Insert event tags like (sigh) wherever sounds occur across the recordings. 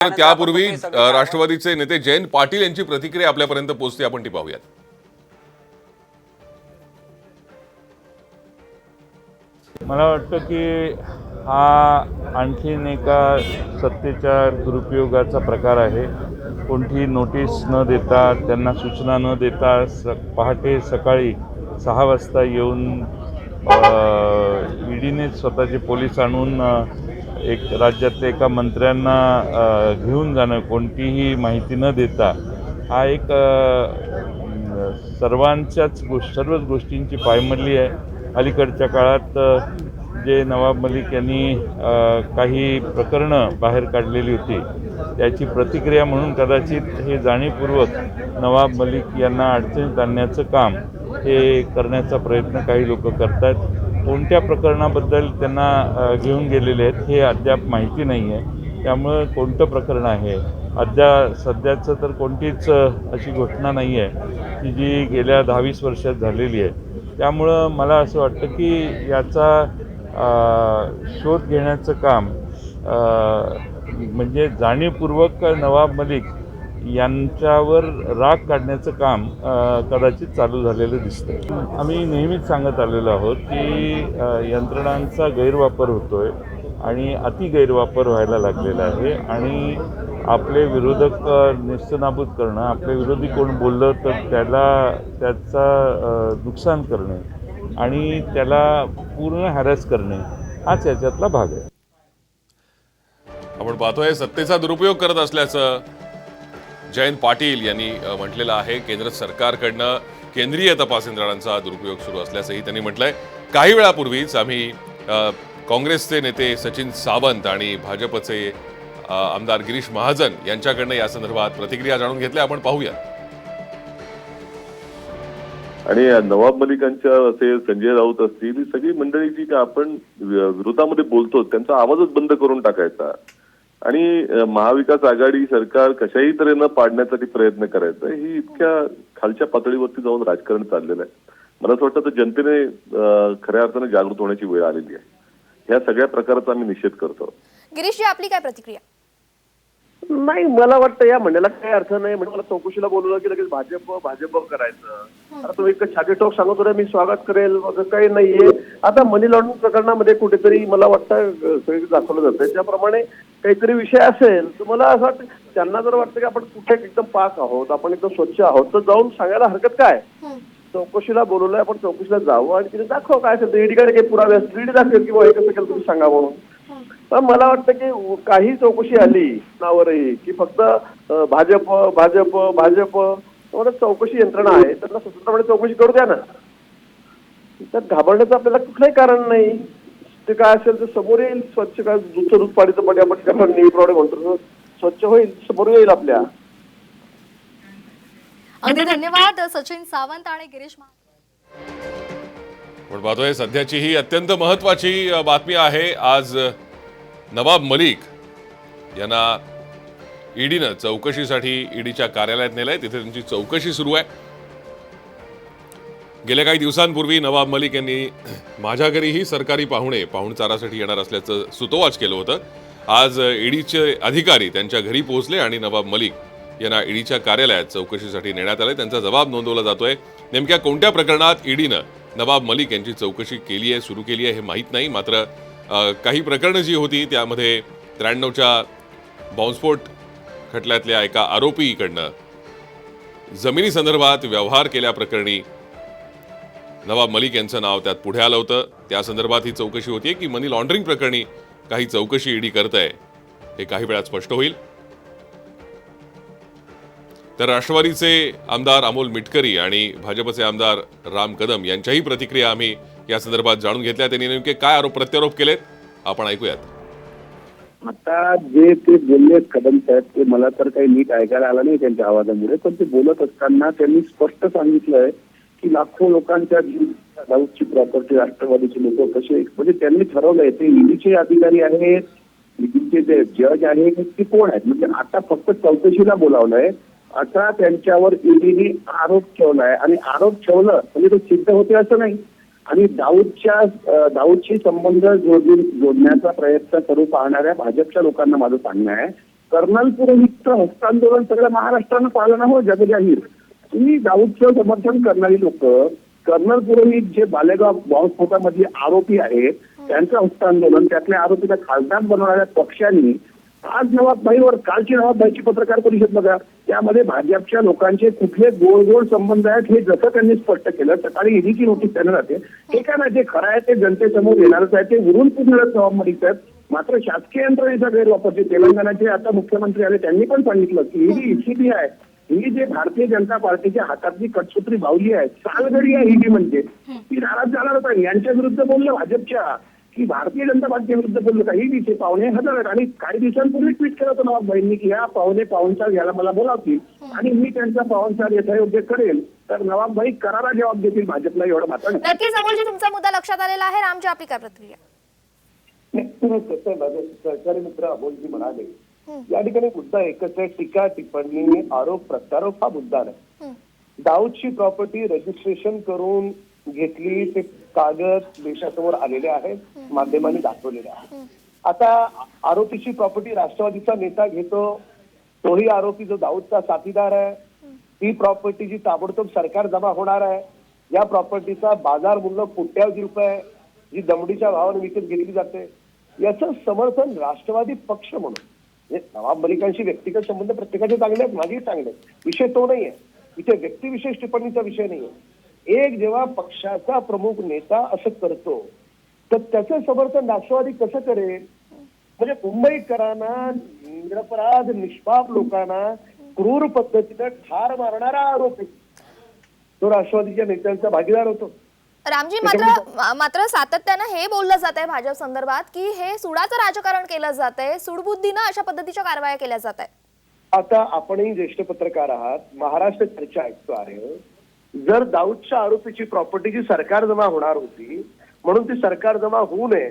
त्यापूर्वी राष्ट्रवादीचे नेते जयंत पाटील यांची प्रतिक्रिया आपल्यापर्यंत पोहोचते. आपण ती पाहूयात मला वाटतं की हा आणखीन एका सत्तेच्या दुरुपयोगाचा प्रकार आहे. कोणतीही नोटीस न देता त्यांना सूचना न देता स पहाटे सकाळी सहा वाजता येऊन ईडीने स्वतःचे पोलीस आणून एक राज्यातल्या एका मंत्र्यांना घेऊन जाणं कोणतीही माहिती न देता हा एक सर्वांच्याच गोष्ट सर्वच गोष्टींची पायमल्ली आहे. अलीकडच्या काळात जे नवाब मलिक यांनी काही प्रकरणं बाहेर काढलेली होती त्याची प्रतिक्रिया म्हणून कदाचित हे जाणीवपूर्वक नवाब मलिक यांना अडचणीत आणण्याचं काम हे करण्याचा प्रयत्न काही लोक करत आहेत कोणत्या प्रकरणाबद्दल त्यांना घेऊन गेलेले आहेत हे अद्याप माहिती नाही आहे. त्यामुळं कोणतं प्रकरण आहे? अद्या सध्याचं तर कोणतीच अशी घटना नाही आहे की जी गेल्या दहावीस वर्षात झालेली आहे. त्यामुळं मला असं वाटतं की याचा शोध घेण्याचं काम म्हणजे जाणीवपूर्वक नवाब मलिक यांच्यावर राग काढण्याचं काम कदाचित चालू झालेलं दिसतं आम्ही नेहमीच सांगत आलेलो आहोत की यंत्रणांचा गैरवापर होतोय आणि अति गैरवापर व्हायला लागलेला आहे आणि आपले विरोधक निस्तनाबूत करणं आपले विरोधी कोण बोललं तर त्याला त्याचा नुकसान करणे आणि त्याला पूर्ण हॅरॅस करणे हाच याच्यातला भाग आहे. आपण पाहतोय सत्तेचा दुरुपयोग करत असल्याचं जयंत पाटील यांनी म्हटलेलं आहे केंद्र सरकारकडनं केंद्रीय तपास यंत्रणांचा दुरुपयोग सुरू असल्याचंही त्यांनी म्हटलंय. काही वेळापूर्वीच आम्ही काँग्रेसचे नेते सचिन सावंत आणि भाजपचे आमदार गिरीश महाजन यांच्याकडनं या संदर्भात प्रतिक्रिया जाणून घेतल्या. आपण पाहूया. आणि नवाब मलिकांच्या असे संजय राऊत असतील ही सगळी मंडळी जी का आपण विरोधामध्ये बोलतो त्यांचा आवाजच बंद करून टाकायचा. आणि महाविकास आघाडी सरकार कशाही तऱ्हेनं पाडण्यासाठी प्रयत्न करायचा ही इतक्या खालच्या पातळीवरती जाऊन राजकारण चाललेलं आहे. मला असं वाटतं तर जनतेने खऱ्या अर्थाने जागृत होण्याची वेळ आलेली आहे. ह्या सगळ्या प्रकाराचा आम्ही निषेध करतो. गिरीशजी आपली काय प्रतिक्रिया? नाही मला वाटतं या म्हणण्याला काही अर्थ नाही. म्हणजे मला चौकशीला बोलवलं की लगेच भाजप भाजप करायचं. आता तुम्ही एक छाती टोक सांगत होता मी स्वागत करेल वगैरे काही नाहीये. आता मनी लॉन्ड्रिंग प्रकरणामध्ये कुठेतरी मला वाटतं दाखवलं जातं. त्याप्रमाणे काहीतरी विषय असेल तर मला असं वाटतं त्यांना जर वाटतं की आपण कुठे एकदम पाक आहोत आपण एकदम स्वच्छ आहोत तर जाऊन सांगायला हरकत काय? चौकशीला बोलवलंय आपण चौकशीला जावं आणि तिथे दाखव काय असेल. ईडीकडे काही पुरावे असतील ईडी दाखवेल की बुवा हे कसं केलं तुम्ही सांगा म्हणून. पण मला वाटतं की काही चौकशी आली नावरही की फक्त भाजप भाजप भाजप चौकशी यंत्रणा आहे त्यांना स्वतंत्रपणे चौकशी करू द्या ना. त्यात घाबरण्याचं आपल्याला कुठलंही कारण नाही. ते काय असेल तर समोर येईल स्वच्छ काय दूधचं दूध पाडीचं पाणी आपण काय नेहमी प्रमाणे म्हणतो स्वच्छ होईल समोर येईल आपल्या. अगदी धन्यवाद सचिन सावंत आणि गिरीश आपण पाहतोय सध्याची ही अत्यंत महत्वाची बातमी आहे. आज नवाब मलिक यांना ईडीनं चौकशीसाठी ईडीच्या कार्यालयात नेलंय. तिथे त्यांची चौकशी सुरू आहे. गेल्या काही दिवसांपूर्वी नवाब मलिक यांनी (clears throat) माझ्या घरीही सरकारी पाहुणे पाहुणचारासाठी येणार असल्याचं सुतोवाच केलं होतं. आज ईडीचे अधिकारी त्यांच्या घरी पोहोचले आणि नवाब मलिक यांना ईडीच्या कार्यालयात चौकशीसाठी नेण्यात आले. त्यांचा जबाब नोंदवला जातोय. नेमक्या कोणत्या प्रकरणात ईडीनं नवाब मलिक यांची चौकशी केली आहे सुरू केली आहे हे माहीत नाही. मात्र काही प्रकरणं जी होती त्यामध्ये त्र्याण्णवच्या बॉम्बस्फोट खटल्यातल्या एका आरोपीकडनं जमिनी संदर्भात व्यवहार केल्याप्रकरणी नवाब मलिक यांचं नाव त्यात पुढे आलं होतं. त्या संदर्भात ही चौकशी होती की मनी लॉन्ड्रिंग प्रकरणी काही चौकशी ईडी करत आहे हे काही वेळात स्पष्ट होईल. तर राष्ट्रवादीचे आमदार अमोल मिटकरी आणि भाजपचे आमदार राम कदम यांच्याही प्रतिक्रिया आम्ही या संदर्भात जाणून घेतल्या त्यांनी नेमके काय आरोप प्रत्यारोप केलेत? आपण ऐकूयात. आता जे ते बोलले कदम साहेब ते मला तर काही नीट ऐकायला आलं नाही त्यांच्या आवाजामुळे पण ते बोलत असताना त्यांनी स्पष्ट सांगितलंय की लाखो लोकांच्या जीव प्रॉपर्टी राष्ट्रवादीचे लोक कसे म्हणजे त्यांनी ठरवलंय ते ईडीचे अधिकारी आहेत ईडीचे जे जज आहेत ते कोण आहेत? म्हणजे आता फक्त चौकशीला बोलावलंय आता त्यांच्यावर ईडीने आरोप ठेवलाय आणि आरोप ठेवलं म्हणजे तो सिद्ध होते असं नाही. आणि दाऊदच्या दाऊदशी संबंध जोडून जोडण्याचा प्रयत्न करू पाहणाऱ्या भाजपच्या लोकांना माझं सांगणं आहे. कर्नल पुरोहितचं हस्तांदोलन सगळ्या महाराष्ट्रानं पाहिलं ना हो जगजाहीर? तुम्ही दाऊदचं समर्थन करणारी लोक कर्नल पुरोहित जे बालेगाव बॉम्बस्फोटामधले आरोपी आहेत त्यांचं हस्तांदोलन त्यातल्या आरोपीला खासदार बनवणाऱ्या पक्षांनी आज नवाबबाईवर कालची नवाबबाईची पत्रकार परिषद बघा. त्यामध्ये भाजपच्या लोकांचे कुठले गोड गोड संबंध आहेत हे जसं त्यांनी स्पष्ट केलं सकाळी ईडीची नोटीस त्यांना जाते. हे. काय नाही जे खरं आहे ते जनतेसमोर येणारच आहे ते उरून पूर्ण नवाब मलिक आहेत. मात्र शासकीय यंत्रणेचा गैरवापर जे तेलंगणाचे आता मुख्यमंत्री आले त्यांनी पण सांगितलं की ईडी सीबीआय ही जे भारतीय जनता पार्टीच्या हातातली कटसूत्री बावली आहे सालगडी आहे ईडी म्हणजे. ती नाराज जाणारच आहे यांच्या विरुद्ध बोललं भाजपच्या. की भारतीय जनता पार्टी विरुद्ध बोललो का ईडीचे पाहुणे हजार आहेत. आणि काही दिवसांपूर्वी ट्विट केलं होतं नवाब बहिणी की ह्या पाहुणे पाहुणचार घ्यायला मला बोलावतील आणि मी त्यांचा पाहुणचार यथायोग्य करेल. तर नवाबबाई करारा जबाब देतील भाजपला एवढं मात्र नक्कीच अमोलजी तुमचा मुद्दा लक्षात आलेला आहे. रामजी आपली काय प्रतिक्रिया? कसं माझे सहकारी मित्र अमोलजी म्हणाले. या ठिकाणी मुद्दा एकच आहे. टीका टिप्पणी आरोप प्रत्यारोप हा मुद्दा नाही. दाऊदची प्रॉपर्टी रजिस्ट्रेशन करून घेतली ते कागद देशासमोर आलेले आहेत माध्यमांनी दाखवलेले आहेत. आता आरोपीची प्रॉपर्टी राष्ट्रवादीचा नेता घेतो तोही आरोपी जो दाऊदचा साथीदार आहे ती प्रॉपर्टी जी ताबडतोब सरकार जमा होणार आहे. या प्रॉपर्टीचा बाजार मूल्य कोट्यावधी रुपये आहे, जी दमडीच्या भावाने विकत घेतली जाते. याचं समर्थन राष्ट्रवादी पक्ष म्हणून म्हणजे नवाब मलिकांशी व्यक्तिगत संबंध प्रत्येकाचे चांगले आहेत माझेही चांगले विषय तो नाहीये. इथे व्यक्तिविशेष टिप्पणीचा विषय नाहीये. एक जेव्हा पक्षाचा प्रमुख नेता असं करतो तर त्याचं समर्थन राष्ट्रवादी कसं करेल? म्हणजे मुंबईकरांना निरपराध निष्पाप लोकांना क्रूर पद्धतीनं ठार मारणारा आरोपी तो राष्ट्रवादीच्या नेत्यांचा भागीदार होतो. रामजी मात्र मात्र सातत्यानं हे बोललं जात आहे भाजप संदर्भात की हे सुडाचं राजकारण केलं जात आहे सुडबुद्धीनं अशा पद्धतीच्या कारवाया केल्या जात आहेत आता आपणही ज्येष्ठ पत्रकार आहात. महाराष्ट्र चर्चा ऐकतो आहे. जर दाऊदच्या आरोपीची प्रॉपर्टी जी सरकार जमा होणार होती म्हणून ती सरकार जमा होऊ नये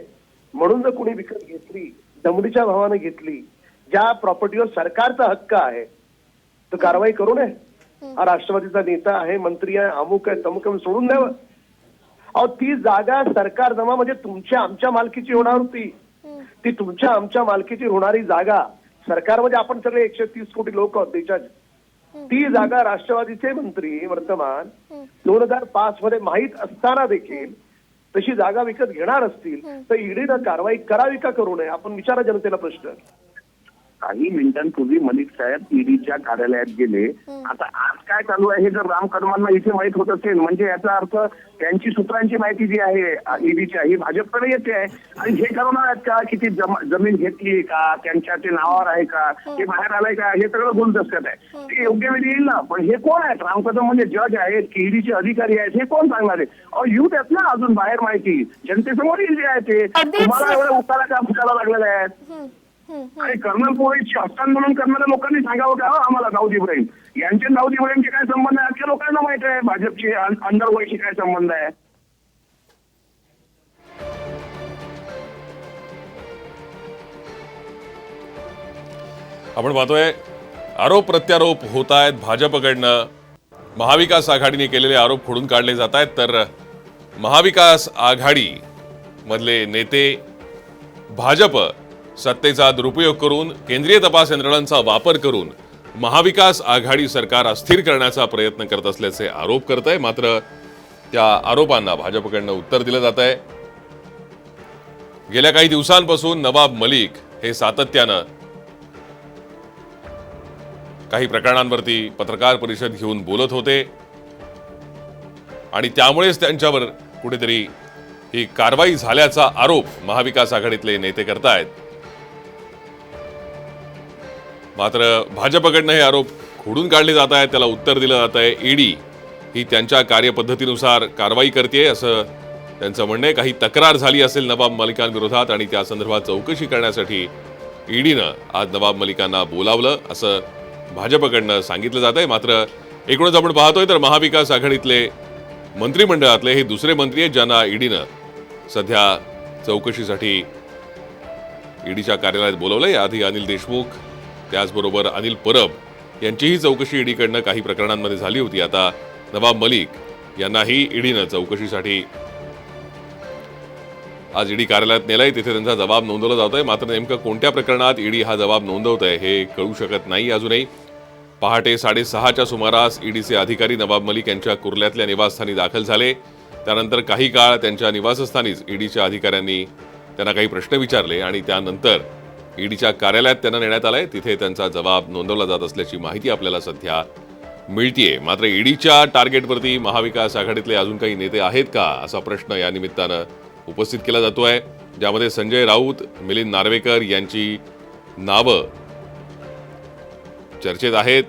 म्हणून जर कोणी विकत घेतली दमडीच्या भावाने घेतली ज्या प्रॉपर्टीवर सरकारचा हक्क आहे तर कारवाई करू नये. हा राष्ट्रवादीचा नेता आहे मंत्री आहे अमुक आहे तमुक आहे सोडून द्यावं. अहो ती जागा सरकार जमा म्हणजे तुमच्या आमच्या मालकीची होणार होती. ती तुमच्या आमच्या मालकीची होणारी जागा. सरकारमध्ये आपण सगळे एकशे तीस कोटी लोक आहोत देशात. ती जागा राष्ट्रवादीचे मंत्री वर्तमान दोन हजार पाच मध्ये माहीत असताना देखील तशी जागा विकत घेणार असतील तर ईडीनं कारवाई करावी का करू नये? आपण विचारा जनतेला प्रश्न. काही मिनिटांपूर्वी मलिक साहेब ईडीच्या कार्यालयात गेले. आता आज काय चालू आहे हे जर राम कदमांना इथे माहीत होत असेल म्हणजे याचा अर्थ त्यांची सूत्रांची माहिती जी आहे ईडीची ही भाजपकडे येते. आहे आणि हे ठरवणार आहेत का की ती जम- जमीन घेतली का? त्यांच्या ते नावावर आहे का? हे बाहेर आलंय का? हे सगळं असतात आहे. ते योग्य वेळी येईल ना? पण हे कोण आहेत? राम कदम म्हणजे जज आहेत की ईडीचे अधिकारी आहेत? हे कोण सांगणार आहे अहो येऊ द्यात ना अजून बाहेर माहिती. जनतेसमोर येईल जे आहे ते. तुम्हाला एवढ्या उतारा का फुटायला लागलेला आहे. हम्म, हम्म, हम्म. आणि कर्नल पोळीची हस्तांदोलन करणाऱ्या लोकांनी सांगावं का हो आम्हाला दाऊद इब्राहिम यांचे दाऊद इब्राहिमचे काय संबंध आहे? आजच्या लोकांना माहीत आहे भाजपचे अंडरवर्ल्डशी काय संबंध आहे? आपण पाहतोय आरोप प्रत्यारोप होत आहेत भाजपकडनं. महाविकास आघाडीने केलेले आरोप खोडून काढले जात आहेत तर महाविकास आघाडी मधले नेते भाजप सत्तेचा दुरुपयोग करून केंद्रीय तपास यंत्रणांचा वापर करून महाविकास आघाडी सरकार अस्थिर करण्याचा प्रयत्न करत असल्याचे आरोप करत आहे मात्र त्या आरोपांना भाजपकडनं उत्तर दिलं जात आहे गेल्या काही दिवसांपासून नवाब मलिक हे सातत्यानं काही प्रकरणांवरती पत्रकार परिषद घेऊन बोलत होते. आणि त्यामुळेच त्यांच्यावर कुठेतरी ही कारवाई झाल्याचा आरोप महाविकास आघाडीतले नेते करतायत. मात्र भाजपकडनं हे आरोप खोडून काढले जात आहेत त्याला उत्तर दिलं जात आहे. ईडी ही त्यांच्या कार्यपद्धतीनुसार कारवाई करते असं त्यांचं म्हणणं आहे. काही तक्रार झाली असेल नवाब मलिकांविरोधात आणि त्या संदर्भात चौकशी करण्यासाठी ईडीनं आज नवाब मलिकांना बोलावलं असं भाजपकडनं सांगितलं जात आहे. मात्र एकूणच आपण पाहतोय तर महाविकास आघाडीतले मंत्रिमंडळातले हे दुसरे मंत्री आहेत ज्यांना ईडीनं सध्या चौकशीसाठी ईडीच्या कार्यालयात बोलवलंय. आधी अनिल देशमुख त्याचबरोबर अनिल परब यांचीही चौकशी ईडीकडनं काही प्रकरणांमध्ये झाली होती. आता नवाब मलिक यांनाही ईडीनं चौकशीसाठी आज ईडी कार्यालयात नेलाय. तिथे त्यांचा जबाब नोंदवला जातोय. मात्र नेमकं कोणत्या प्रकरणात ईडी हा जबाब नोंदवत आहे हे कळू शकत नाही अजूनही. पहाटे साडेसहाच्या सुमारास ईडीचे अधिकारी नवाब मलिक यांच्या कुर्ल्यातल्या निवासस्थानी दाखल झाले. त्यानंतर काही काळ त्यांच्या निवासस्थानीच ईडीच्या अधिकाऱ्यांनी त्यांना काही प्रश्न विचारले आणि त्यानंतर ईडीच्या कार्यालयात त्यांना नेण्यात आलंय. तिथे त्यांचा जबाब नोंदवला जात असल्याची माहिती आपल्याला सध्या मिळतीये. मात्र ईडीच्या टार्गेटवरती महाविकास आघाडीतले अजून काही नेते आहेत का असा प्रश्न या निमित्तानं उपस्थित केला जातो आहे ज्यामध्ये संजय राऊत मिलिंद नार्वेकर यांची नावं चर्चेत आहेत.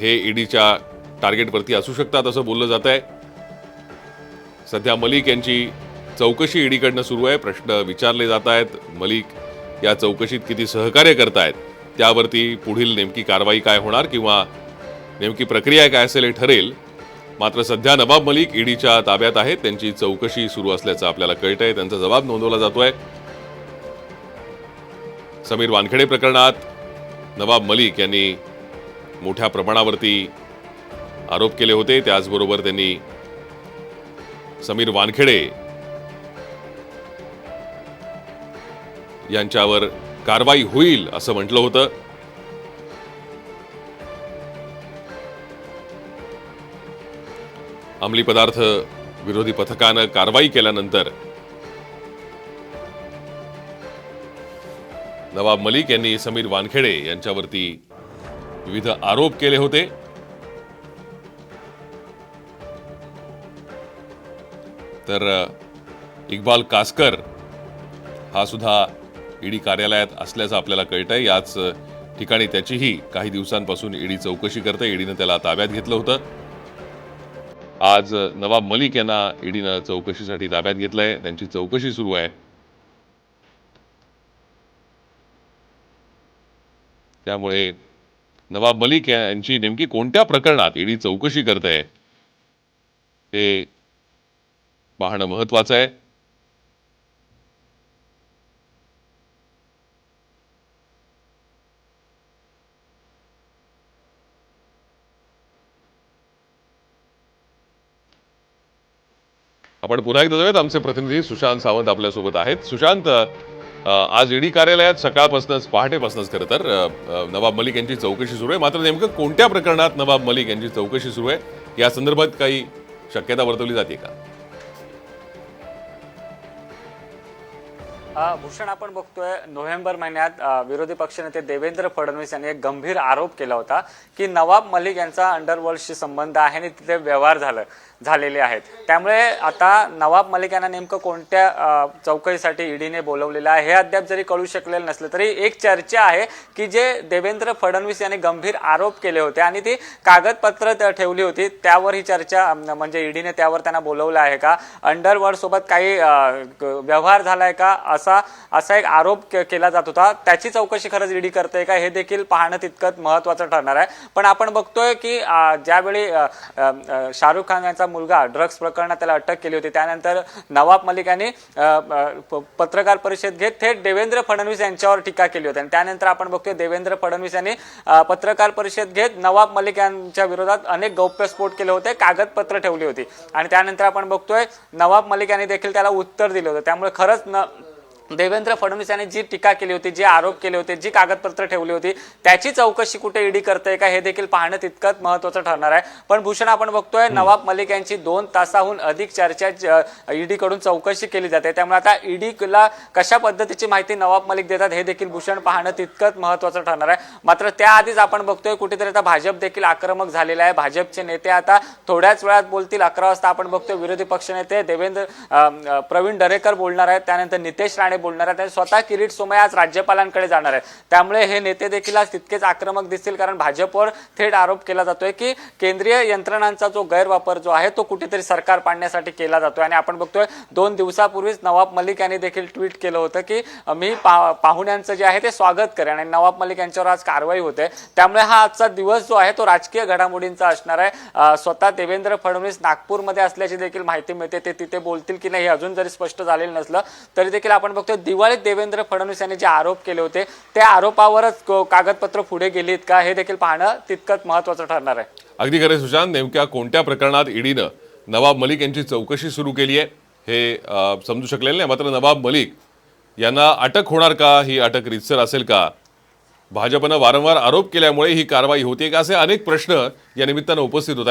हे ईडीच्या टार्गेटवरती असू शकतात असं बोललं जात आहे सध्या मलिक यांची चौकशी ईडीकडनं सुरू आहे. प्रश्न विचारले जात आहेत. मलिक या चौकशीत किती सहकार्य करतायत त्यावरती पुढील नेमकी कारवाई काय होणार किंवा नेमकी प्रक्रिया काय असेल हे ठरेल. मात्र सध्या नवाब मलिक ईडीच्या ताब्यात आहेत त्यांची चौकशी सुरू असल्याचं आपल्याला कळतंय त्यांचा जबाब नोंदवला जातोय. समीर वानखेडे प्रकरणात नवाब मलिक यांनी मोठ्या प्रमाणावरती आरोप केले होते त्याचबरोबर त्यांनी समीर वानखेडे यांच्यावर कारवाई होईल असं म्हटलं होतं. अंमली पदार्थ विरोधी पथकानं कारवाई केल्यानंतर नवाब मलिक यांनी समीर वानखेडे यांच्यावरती विविध आरोप केले होते. तर इक्बाल कासकर हा सुद्धा ईडी कार्यालयात असल्याचं आपल्याला कळतंय. याच ठिकाणी त्याचीही काही दिवसांपासून ईडी चौकशी करते ईडीनं त्याला ताब्यात घेतलं होतं. आज नवाब मलिक यांना ईडीनं चौकशीसाठी ताब्यात घेतलंय. त्यांची चौकशी सुरू आहे. त्यामुळे नवाब मलिक यांची नेमकी कोणत्या प्रकरणात ईडी चौकशी करत आहे हे पाहणं महत्वाचं आहे. आपण पुन्हा एकदा जाऊयात. आमचे प्रतिनिधी सुशांत सावंत आपल्यासोबत आहेत. सुशांत आज ईडी कार्यालयात सकाळपासूनच पहाटेपासूनच खरं तर नवाब मलिक यांची चौकशी सुरू आहे. मात्र नेमकं कोणत्या प्रकरणात नवाब मलिक यांची चौकशी सुरू आहे? या संदर्भात काही शक्यता वर्तवली जाते का? भूषण आपण बघतोय नोव्हेंबर महिन्यात विरोधी पक्षनेते देवेंद्र फडणवीस यांनी एक गंभीर आरोप केला होता की नवाब मलिक यांचा अंडरवर्ल्डशी संबंध आहे आणि तिथे व्यवहार झालं झालेले आहेत. त्यामुळे आता नवाब मलिक यांना नेमकं कोणत्या चौकशीसाठी ईडीने बोलवलेलं आहे हे अद्याप जरी कळू शकलेलं नसलं तरी एक चर्चा आहे की जे देवेंद्र फडणवीस यांनी गंभीर आरोप केले होते आणि ती कागदपत्र ठेवली होती त्यावर ही चर्चा म्हणजे ईडीने त्यावर त्यांना बोलवलं आहे का? अंडरवर्ल्ड सोबत काही व्यवहार झालाय का? असा असा एक आरोप केला जात होता. त्याची चौकशी खरंच ईडी करते का हे देखील पाहणं तितकंच महत्वाचं ठरणार आहे. पण आपण बघतोय की ज्यावेळी शाहरुख खान यांचा मुलगा ड्रग्स प्रकरणात त्याला अटक केली होती त्यानंतर नवाब मलिक यांनी पत्रकार परिषद घेत थेट देवेंद्र फडणवीस यांच्यावर टीका केली होती. आणि त्यानंतर आपण बघतोय देवेंद्र फडणवीस यांनी पत्रकार परिषद घेत नवाब मलिक यांच्या विरोधात अनेक गौप्यस्फोट केले होते कागदपत्र ठेवली होती. आणि त्यानंतर आपण बघतोय नवाब मलिक यांनी देखील त्याला उत्तर दिलं होतं. त्यामुळे खरंच न देवेंद्र फडणवीस यांनी जी टीका केली होती जे आरोप केले होते जी कागदपत्र ठेवली होती त्याची चौकशी कुठे ईडी करते का हे देखील पाहणं तितकंच महत्वाचं ठरणार आहे. पण भूषण आपण बघतोय नवाब मलिक यांची दोन तासाहून अधिक चर्चा ईडी कडून चौकशी केली जाते. त्यामुळे आता ईडीला कशा पद्धतीची माहिती नवाब मलिक देतात हे देखील भूषण पाहणं तितकंच महत्वाचं ठरणार आहे. मात्र त्याआधीच आपण बघतोय कुठेतरी आता भाजप देखील आक्रमक झालेला आहे. भाजपचे नेते आता थोड्याच वेळात बोलतील अकरा वाजता आपण बघतोय विरोधी पक्षनेते देवेंद्र प्रवीण दरेकर बोलणार आहेत. त्यानंतर नितेश राणे बोलणार आहेत. आणि स्वतः किरीट सोमय आज राज्यपालांकडे जाणार आहे त्यामुळे हे नेते देखील आज तितकेच आक्रमक दिसतील कारण भाजपवर थेट आरोप केला जातोय की केंद्रीय यंत्रणांचा जो गैरवापर जो आहे तो कुठेतरी सरकार पाडण्यासाठी केला जातोय. आणि आपण बघतोय दोन दिवसापूर्वीच नवाब मलिक यांनी देखील ट्विट केलं होतं की मी पा- पाहुण्यांचं जे आहे ते स्वागत करेन. आणि नवाब मलिक यांच्यावर आज कारवाई होते. त्यामुळे हा आजचा दिवस जो आहे तो राजकीय घडामोडींचा असणार आहे. स्वतः देवेंद्र फडणवीस नागपूरमध्ये असल्याची देखील माहिती मिळते. ते तिथे बोलतील की नाही हे अजून जरी स्पष्ट झालेलं नसलं तरी देखील आपण बघतो तर दिवाळीत देवेंद्र फडणवीस यांनी जे आरोप केले होते त्या आरोपावरच कागदपत्र पुढे गेलीत का? हे देखील पाहणं तितकंच महत्वाचं ठरणार आहे. अगदी खरे सुशांत नेमक्या कोणत्या प्रकरणात ईडीनं नवाब मलिक यांची चौकशी सुरू केली आहे हे समजू शकलेलं नाही. मात्र नवाब मलिक यांना अटक होणार का? ही अटक रितसर असेल का? भाजपनं वारंवार आरोप केल्यामुळे ही कारवाई होते का? असे अनेक प्रश्न या निमित्तानं उपस्थित होत आहेत.